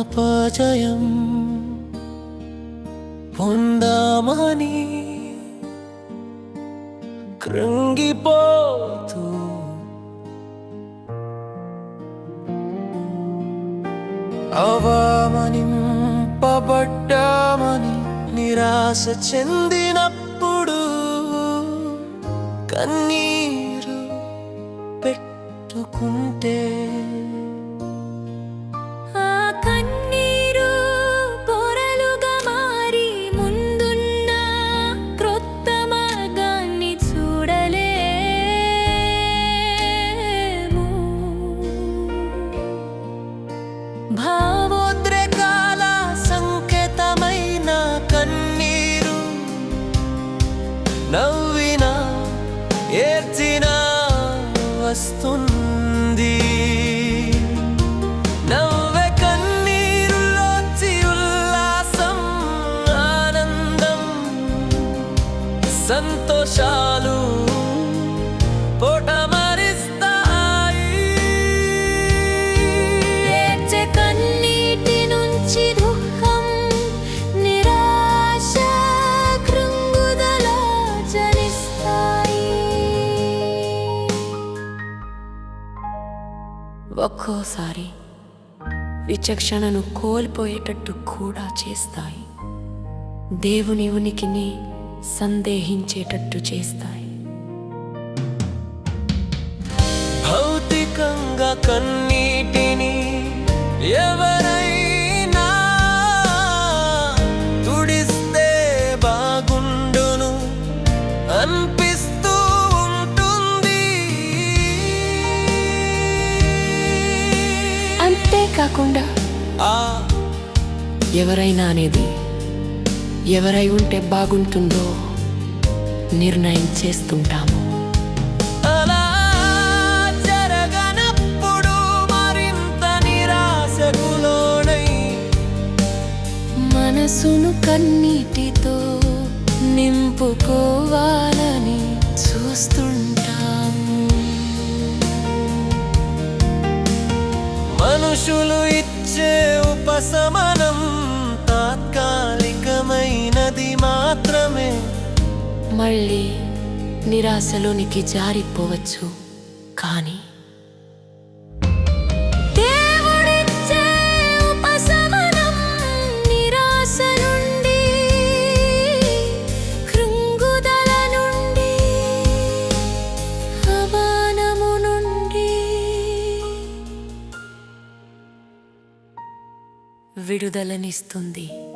అపజయం పొందామని కృంగిపోతూ అవమానింపబడ్డామని నిరాశ చెందినప్పుడు కన్నీరు పెట్టుకుంటే నవ్విన ఏర్చిన వస్తుంది. నవ్వే కన్నీరులోచి ఉల్లాసం ఆనందం సంతోషాలు ఒక్కోసారి విచక్షణను కోల్పోయేటట్టు కూడా చేస్తాయి. దేవుని ఉనికిని సందేహించేటట్టు చేస్తాయి. భౌతికంగా కన్నీటిని ఎవరు అంతేకాకుండా ఆ ఎవరైనా అనేది ఎవరై ఉంటే బాగుంటుందో నిర్ణయం చేస్తుంటాము. మనసును కన్నీటితో నింపుకోవాలని చూస్తుంటాము. మనుషులు ఇచ్చే ఉపశమనం తాత్కాలికమైనది మాత్రమే. మళ్ళీ నిరాశలోనికి జారిపోవచ్చు కానీ విడుదలనిస్తుంది.